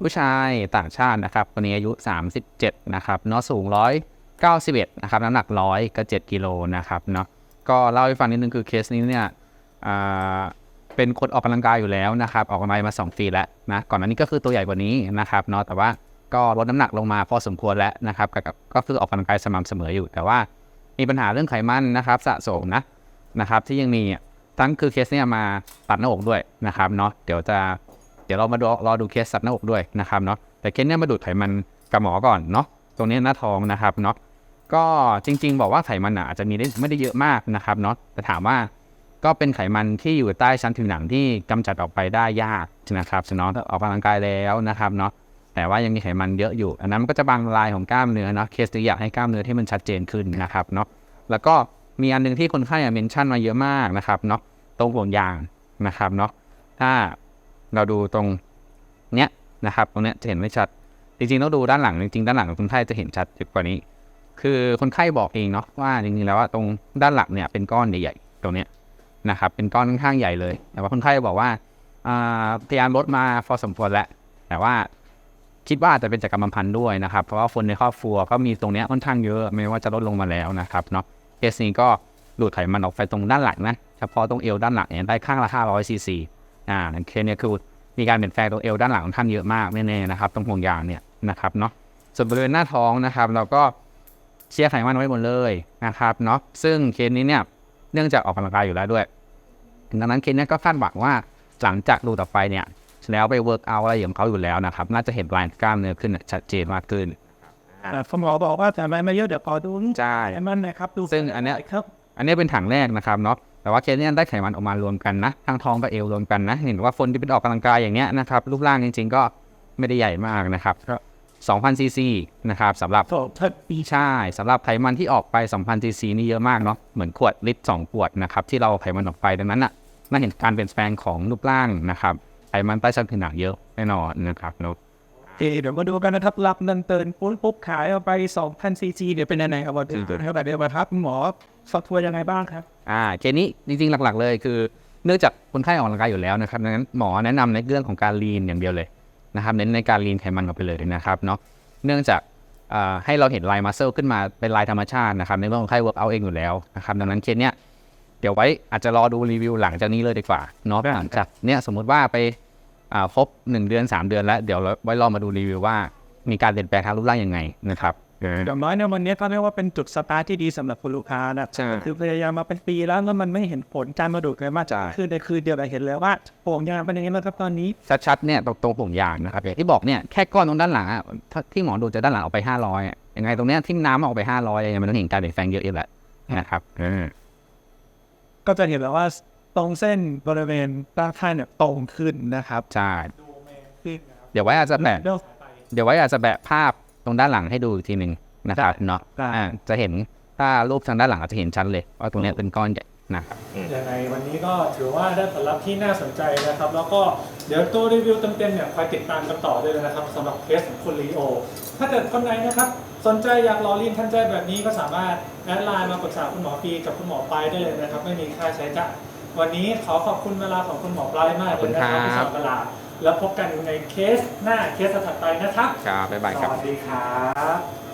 ผู้ชายต่างชาตินะครับคนนี้อายุ 37 นะครับเนาะสูง 191 นะครับน้ำหนัก 100ก็7กิโลนะครับเนาะก็เล่าให้ฟังนิดนึงคือเคสนี้เนี่ยเป็นคนออกกำลังกายอยู่แล้วนะครับออกกำลังกายมา 2 ปีแล้วนะก่อนหน้านี้ก็คือตัวใหญ่กว่านี้นะครับเนาะแต่ว่าก็ลดน้ำหนักลงมาพอสมควรแล้วนะครับกับก็คือออกกำลังกายสม่ำเสมออยู่ แต่ว่ามีปัญหาเรื่องไขมันนะครับสะสมนะนะครับที่ยังมีทั้งคือเคสเนี่ยมาตัดหน้าอกด้วยนะครับเนาะเดี๋ยวจะ ดี๋ยวเรามาดูรอดูเคสสัตว์หน้าอกด้วยนะครับเนาะแต่เคสเนี้ยมาดูดไขมันกับหมอก่อนเนาะตรงนี้หน้าท้องนะครับเนาะก็จริง ๆ บอกว่าไขมันอาจจะมีได้ไม่ได้เยอะมากนะครับเนาะแต่ถามว่าก็เป็นไขมันที่อยู่ใต้ชั้นผิวหนังที่กำจัดออกไปได้ยากนะครับเนาะออกกำลังกายแล้วนะครับเนาะแต่ว่ายังมีไขมันเยอะอยู่ อันนั้นมันก็จะบางลายของกล้ามเนื้อเนาะเคสที่อยากให้กล้ามเนื้อที่มันชัดเจนขึ้นนะครับเนาะแล้วก็มีอันหนึงที่คนไข้เมนชั่นมาเยอะมากนะครับเนาะตรงห่วงยางนะครับเนาะถ้า เราดูตรงเนี้ยนะครับ ตรงเนี้ยจะเห็นไม่ชัด จริงๆต้องดูด้านหลังจริงๆด้านหลังของคนไข้จะเห็นชัดกว่านี้ คือคนไข้บอกเองเนาะว่าจริงๆแล้วว่าตรงด้านหลังเนี่ยเป็นก้อนใหญ่ๆตรงเนี้ยนะครับเป็นก้อนค่อนข้างใหญ่เลย แต่ว่าคนไข้บอกว่าพยายามลดมาพอสมควรแล้ว แต่ว่าคิดว่าจจะเป็นจากกรรมพันธุ์ด้วยนะครับ เพราะว่าคนในครอบครัวก็มีตรงเนี้ยค่อนข้างเยอะ ไม่ว่าจะลดลงมาแล้วนะครับเนาะเคสนี้ก็ดูดไขมันออกไปตรงด้านหลังนะ เฉพาะตรงเอวด้านหลังเนี่ยได้ข้างละ500ซีซี อ่านั่นเคสเนี่ยคือมีการเปลี่ยนแปลงตรงเอวด้านหลังของท่านเยอะมากแน่ๆนะครับตรงห่วงยางเนี่ยนะครับเนาะส่วนบริเวณหน้าท้องนะครับ เราก็เชียร์ไขมันไว้หมดเลยนะครับเนาะซึ่งเคสนี้เนี่ยเนื่องจากออกกำลังกายอยู่แล้วด้วยดังนั้นเคสเนี้ก็คาดหวังว่าหลังจากดูต่อไปเนี่ยแล้วไปเวิร์กเอาอะไรของเขาอยู่แล้วนะครับ น่าจะเห็นลายกล้ามเนื้อขึ้นชัดเจนมากขึ้นแต่คุณหมอบอกว่าแต่ไม่ไม่เยอะเดี๋ยวขอดูใช่ไขมันนะครับดูซึ่งอันเนี้ยครับอันนี้เป็นถังแรกนะครับเนาะ แต่ว่าเคสเนี้ได้ไขมันออกมารวมกันนะทั้งท้องกับเอวรวมกันนะ เห็นว่าคนที่เป็นออกกำลังกายอย่างเนี้ยนะครับรูปร่างจริง ๆ ก็ไม่ได้ใหญ่มากนะครับ2,000ซีซีนะครับสำหรับโถเถิดปีใช่สำหรับไขมันที่ออกไป2,000ซีซีนี่เยอะมากเนาะเหมือนขวดลิตร2ขวดนะครับที่เราเอาไขมันออกไปดังนั้นน่ะน่าเห็นการเปลี่ยนแปลงของรูปร่างนะครับไขมันใต้ชั้นผิวหนังเยอะแน่นอนนะครับเนาะเอเดี๋ยวมาดูกันนะครับรับเงินเตินปุ๊บปุ๊บขายเอาไป2,000ซีจีเดี๋ยวเป็นยังไงครับวันที่เท่าไหร่เดี๋ยวมาครับคุณหมอ สอบทัวร์ยังไงบ้างครับ อ่าเคสนี้จริงๆหลักๆเลยคือ เนื่องจากคนไข้ออกกำลังกายอยู่แล้วนะครับดังนั้นหมอแนะนำในเรื่องของการลีนอย่างเดียวเลยนะครับเน้นในการลีนไขมันออกไปเลยนะครับเนาะเนื่องจากอ่าให้เราเห็นลายมัสเซลขึ้นมาเป็นลายธรรมชาตินะครับในเรื่องของไข้เวิร์กเอาเองอยู่แล้วนะครับดังนั้นเคสเนี้ยเดี๋ยวไว้อาจจะรอดูรีวิวหลังจากนี้เลยดีกว่าเนาะหลังจากเนี้ยสมมุติว่าไปอ่าครบ 1 เดือน 3 เดือนแล้ว เดี๋ยวไว้รอมาดูรีวิวว่ามีการเปลี่ยนแปลงทางรูปร่างยังไงนะครับ อย่างน้อยในวันนี้ก็เรียกว่าเป็นจุดสตาร์ทที่ดีสำหรับคุณลูกค้านะใช่คือพยายามมาเป็นปีแล้วแล้วมันไม่เห็นผลการมาดูดเลยมากใช่คือในคืนเดียวเราเห็นแล้วว่าโป่งยางเป็นยังไงบ้างครับตอนนี้ ชัดๆเนี่ยตรงตรงห่วงยางนะครับอย่างที่บอกเนี่ยแค่ก้อนตรงด้านหลังอะถ้าที่หมอดูจะด้านหลังออกไป 500อะยังไงตรงเนี้ยที่น้ำออกไป 500อะมันต้องเห็นการเปลี่ยนแปลงเยอะอยู่แหละนะครับเออก็จะเห็นแล้วว่าตรงเส้นบริเวณด้านข้างเนี่ยตรงขึ้นนะครับใช่ดูแมนขึ้นนะครับเดี๋ยวไว้อาจจะแปะเรื่องไปเดี๋ยวไว้อาจจะแปะภาพ ตรงด้านหลังให้ดูอีกทีหนึ่งนะครับเนาะได้ อ่าจะเห็นถ้ารูปทางด้านหลังอาจจะเห็นชัดเลย ว่าตรงเนี้ยเป็นก้อนใหญ่นะครับ ยังไงวันนี้ก็ถือว่าได้ผลลัพธ์ที่น่าสนใจนะครับ แล้วก็เดี๋ยวตัวรีวิวเต็มๆเนี่ยคอยติดตามกันต่อด้วยนะครับสำหรับเคสของคุณลีโอ ถ้าเกิดคนไหนนะครับ สนใจอยากรอเรียนทันใจแบบนี้ก็สามารถแอดไลน์มาปรึกษาคุณหมอปีกับคุณหมอปลายได้เลยนะครับ ไม่มีค่าใช้จ่ายวันนี้ขอขอบคุณเวลาของคุณหมอปลายมากเลยนะครับที่สอนเวลา แล้วพบกันในเคสหน้าเคสถัดไปนะครับ ครับบ๊ายบายสครับ วัสดีครับ